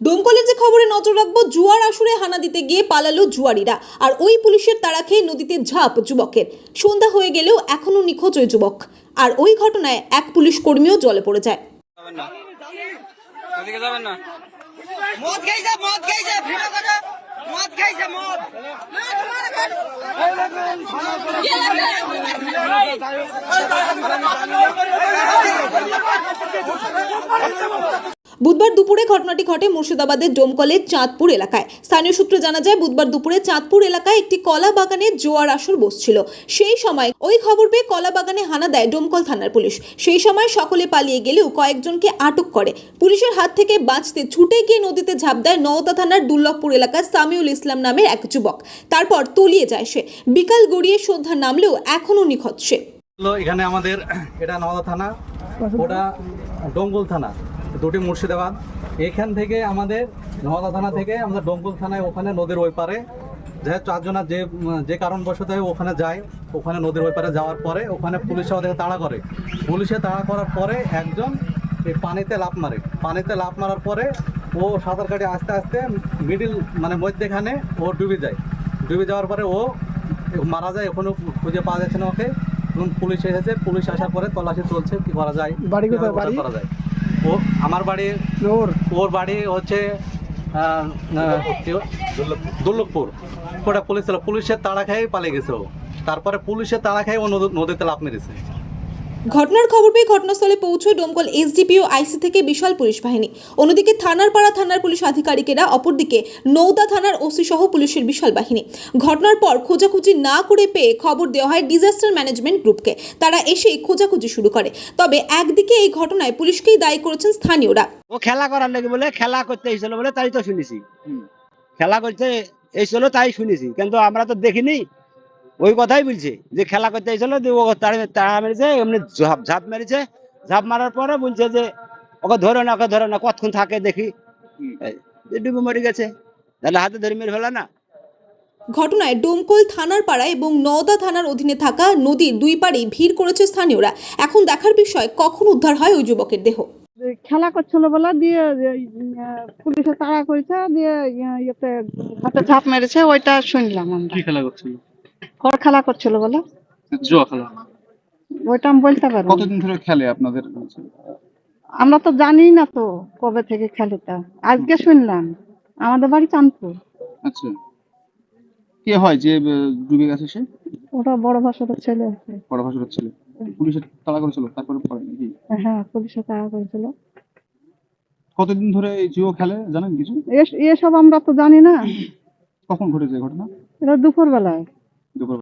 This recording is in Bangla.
ডোমকলের যে খবরে নজর রাখব জুয়ার আসরে হানা দিতে গিয়ে পালালো জুয়ারিরা আর ওই পুলিশের তাড়া খেয়ে নদীতে ঝাঁপ যুবকের সন্ধ্যা হয়ে গেলেও এখনও নিখোঁজ ওই যুবক আর ওই ঘটনায় এক পুলিশ কর্মীও জলে পড়ে যায় বুধবার দুপুরে ঘটনাটি ঘটে মুর্শিদাবাদের ডোমকলের চাঁদপুর এলাকায়। স্থানীয় সূত্রে জানা যায়, বুধবার দুপুরে চাঁদপুর এলাকায় একটি কলা বাগানে জোয়ার আসর বসছিল। সেই সময় ওই খবর পেয়ে কলা বাগানে হানা দেয় ডোমকল থানার পুলিশ। সেই সময় সকলে পালিয়ে গেলেও কয়েকজনকে আটক করে। পুলিশের হাত থেকে বাঁচতে ছুটে গিয়ে নদীতে ঝাঁপ দেয় নওতা থানার দুর্লভপুর এলাকার সামিউল ইসলাম নামের এক যুবক। তারপর তলিয়ে যায় সে। বিকাল গড়িয়ে সন্ধ্যা নামলেও এখনও নিখোঁজ সে। এখানে আমাদের, এটা নওদা থানা, ওটা ডোঙ্গল থানা। দুটি মুর্শিদাবাদ। এখান থেকে আমাদের নওদা থানা থেকে আমাদের ডোঙ্গল থানায় ওখানে নদীর ওই পারে। যে চারজনা যে যে কারণবশত ওখানে যায় ওখানে নদীর ওই পারে যাওয়ার পরে ওখানে পুলিশে ওদেরকে তাড়া করে। পুলিশে তাড়া করার পরে একজন এই পানিতে লাফ মারে। পানিতে লাফ মারার পরে ও সাঁতার কাটে আস্তে আস্তে মিডিল মানে মধ্যেখানে ও ডুবে যায়। ডুবে যাওয়ার পরে ও মারা যায় এখনও খুঁজে পাওয়া যাচ্ছে না ওকে। এখন পুলিশ এসেছে পুলিশ আসার পরে তল্লাশি চলছে কি করা যায়? বাড়ি? করা যায়। ও আমার বাড়ি ওর। ওর বাড়ি হচ্ছে? দুর্লভপুর। ওটা পুলিশ ছিল। পুলিশের তাড়া খেয়ে পালিয়ে গেছে ও। তারপরে পুলিশের তাড়া খেয়ে ও নদী- নদীতে লাভ মেরেছে। ঘটনার খবর পেয়ে ঘটনাস্থলে পৌঁছয় ডোমকল এসডিপিও আইসি থেকে বিশাল পুলিশ বাহিনী। অন্যদিকে থানার পাড়া থানার পুলিশ আধিকারিকেরা, অপরদিকে নৌদা থানার ওসি সহ পুলিশের বিশাল বাহিনী। ঘটনার পর খোঁজাখুঁজি না করে পেয়ে খবর দেওয়া হয় ডিজাস্টার ম্যানেজমেন্ট গ্রুপকে। তারা এসেই খোঁজাখুঁজি শুরু করে। তবে একদিকে এই ঘটনায় পুলিশকেই দায়ী করেছেন স্থানীয়রা। ও খেলা করার লাগে বলে খেলা করতে এসেছিল বলে তাই তো শুনেছি। খেলা করতে এসেছিল তাই শুনেছি। কিন্তু আমরা তো দেখিনি। ওই কথাই বলছে যে খেলা করতে দিয়ে ও তাড়া তাড়া মেরেছে এমনি ঝাপ ঝাপ মেরেছে। ঝাপ মারার পরে বলছে যে ওকে ধরে না ওকে ধরে না কতক্ষণ থাকে দেখি। ডুবে মরে গেছে। তাহলে হাতে ধরে মেরে ফেলা না? ঘটনায় ডোমকল থানার পাড়া এবং নওদা থানার অধীনে থাকা নদীর দুই পাড়েই ভিড় করেছে স্থানীয়রা। এখন দেখার বিষয় কখন উদ্ধার হয় ওই যুবকের দেহ? খেলা করছিল বলে দিয়ে পুলিশে তাড়া করেছে দিয়ে ইয়ে- ইয়েতে হাতে ঝাঁপ মেরেছে ওইটা শুনলাম আমরা। কি খেলা করছিল? কর খেলা করছিল বলে? জুয়া খেলা। ওইটা আমি বলতে পারব না। কতদিন ধরে খেলে আপনাদের? আমরা তো জানি না তো কবে থেকে খেলিটা। আজকে শুনলাম। আমাদের বাড়ি চাঁদপুর। আচ্ছা। কে হয় যে আহ, ডুবে গেছে সে? ওটা বড় ভাষার ছেলে। আছে। বড় ভাষার ছেলে। পুলিশের তাড়া করেছিল? তারপরে পরে নাকি? হ্যাঁ পুলিশে তাড়া করেছিল। কতদিন ধরে এই জুয়ো খেলে জানেন কিছু? এস- এসব আমরা তো জানি না। কখন ঘটেছে এই ঘটনা? এটা দুপুর বেলায়